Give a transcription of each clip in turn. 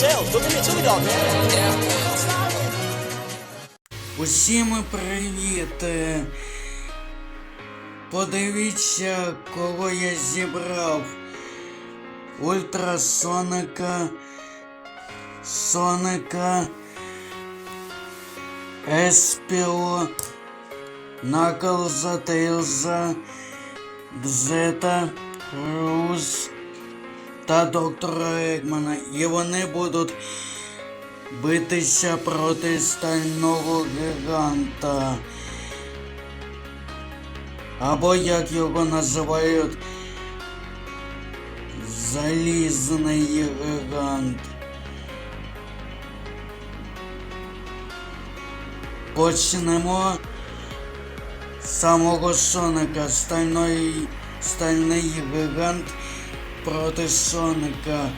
tails. Look at me too, dog, man. Усім привіт! Е, Подивіться, кого я зібрав. Ультрасоника, Соника, Еспіло, Наклза, Тейлза, Дзета, Руз та доктора Егмана. І вони будуть битися проти стального гіганта. Або як його називають залізний гігант. Почнемо з самого Соника. Стальний, стальний гігант проти Соника.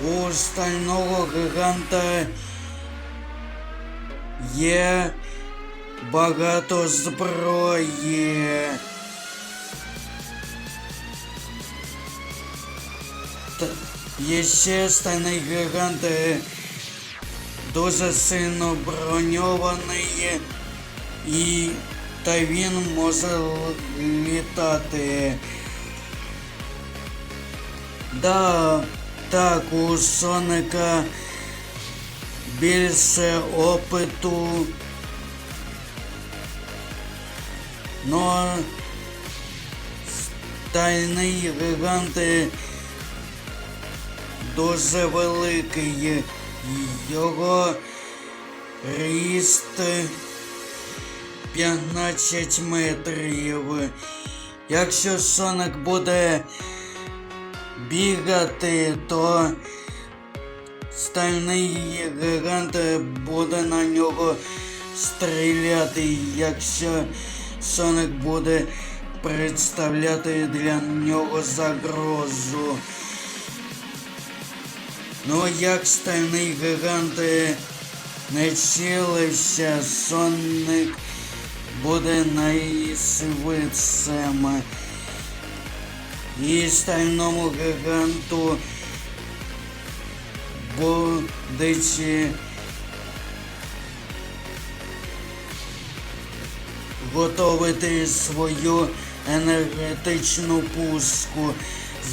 У стального гіганта є багато зброї. Та є ще стальний гігант е, дуже сильно броньований і та він може літати. Да, так, у Соника більше опиту. Но стальний гігант е, дуже великий. Його ріст 15 метрів. Якщо Соник буде бігати, то стальний гігант буде на нього стріляти, якщо Соник буде представляти для нього загрозу. Ну як стальний гігант не цілився, Соник буде найшвидшим. І стальному гіганту будучи готовити свою енергетичну пустку,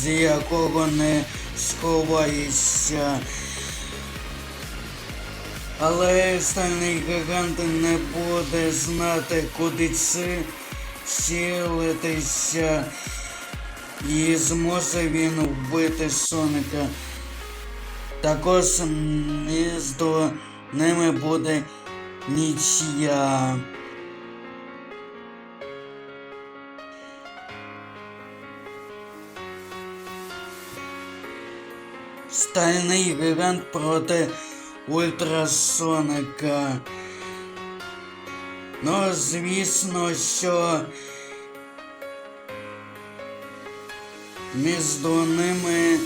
з якого не сховаєшся. Але стальний гігант не буде знати, куди ці цілитися. І зможе він вбити Соника. Також між ними буде нічия. Стальний гігант проти ультрасоника. Ну, звісно, що між ними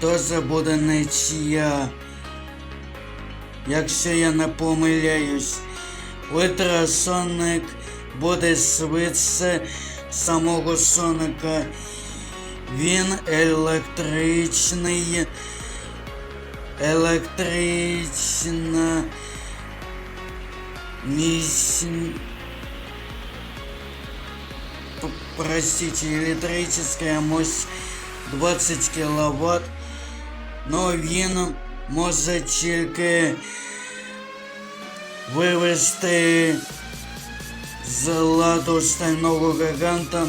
теж буде нічия. Якщо я не помиляюсь, ультрасоник буде швидше самого соника. Він електричний. Електрична місць. П- Простите, электрическая мощь 20 кВт. Но він може тільки вивести з ладу стального гіганта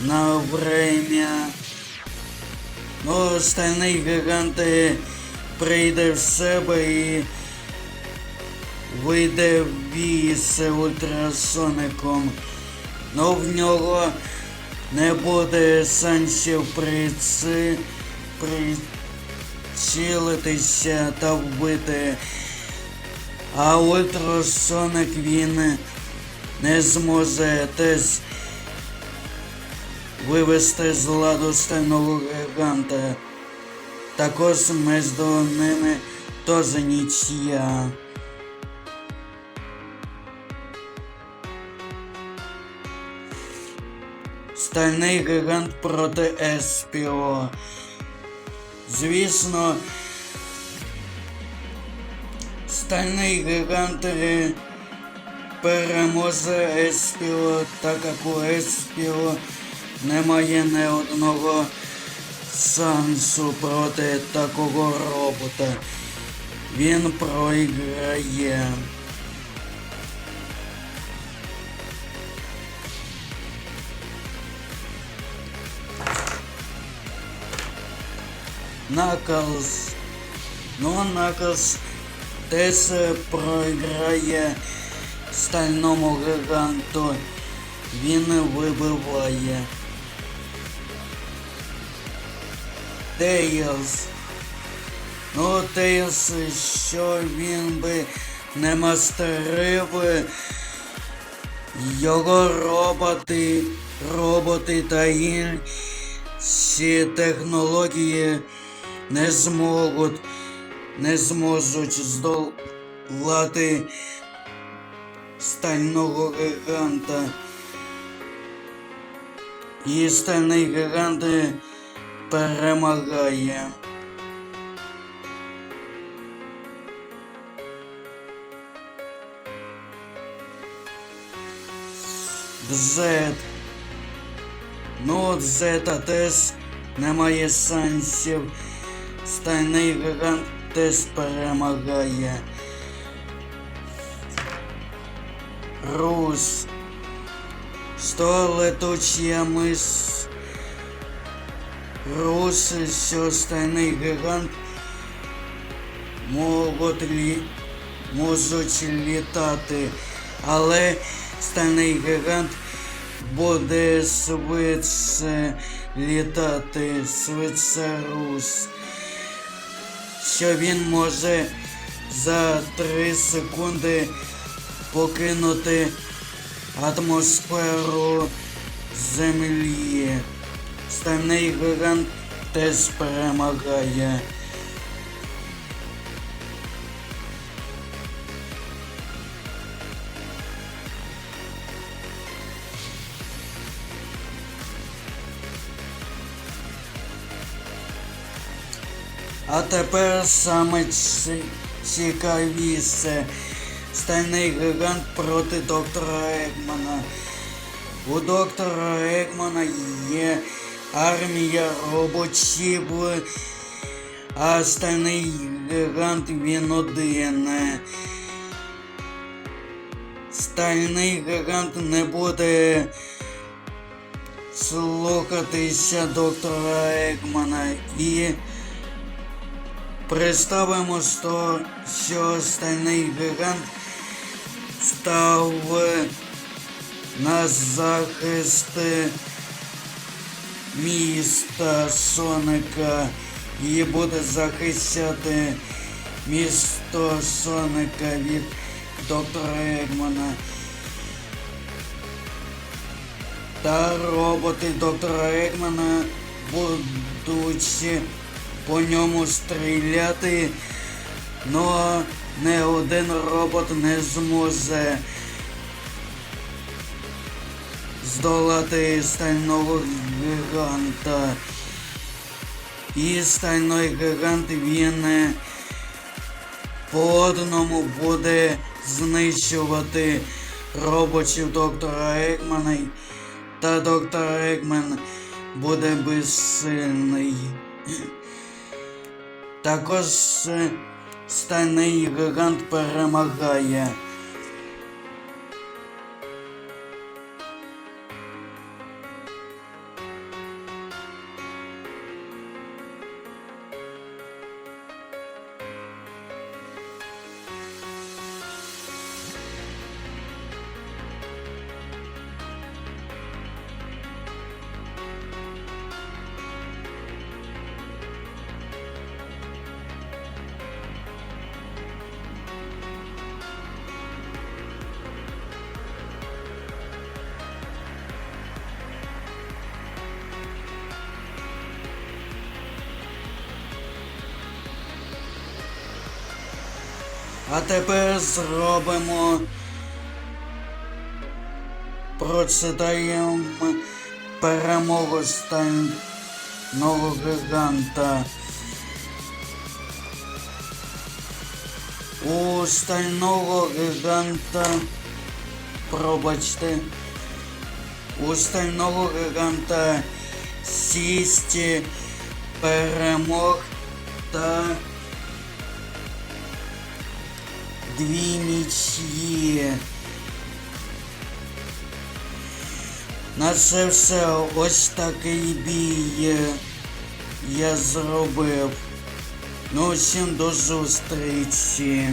на время. Ну, стальний гігант прийде в себе і вийде в бій з ультрасоником. Ну в нього не буде шансів приці... прицілитися та вбити. А ультрасоник він не зможе теж вивести з ладу стального гіганта. Також між ними теж нічия. Стальний гігант проти Еспіо. Звісно, стальний гігант переможе Еспіо, так як у Еспіо немає ні одного шансу проти такого робота. Він проіграє. Наклз. Ну, Наклз теж проіграє стальному гіганту. Він вибиває. Тейлз. Ну, Тейлз, що він би не мастерив, його роботи, роботи та інші технології не зможуть, не зможуть здолати стального гіганта. І стальний гігант перемагає. Дзет. Ну, Зета теж немає сенсів. Стальний гігант теж перемагає. Рус. Що летучі мис. Рус, що стальний гігант можуть, лі... можуть літати, але стальний гігант буде швидше літати, швидше рус. Що він може за 3 секунди покинути атмосферу Землі. Стальний гігант теж перемагає. А тепер саме ці- цікавіше. Стальний гігант проти доктора Егмана. У доктора Егмана є армія робочів, а стальний гігант він один. Стальний гігант не буде слухатися доктора Егмана і представимо, що стальний гігант став на захист міста Соника і буде захищати місто Соника від доктора Егмана. Та роботи доктора Егмана будуть по ньому стріляти, но не один робот не зможе здолати стального гіганта. І стальний гігант він е, по одному буде знищувати робочів доктора Егмана. Та доктор Егман буде безсильний. Також е, стальний гігант перемагає. А тепер зробимо. Прочитаємо перемогу стального гіганта. У стального гіганта, пробачте, у стального гіганта сісті перемог та дві. На це все ось такий бій я зробив. Ну, всім до зустрічі.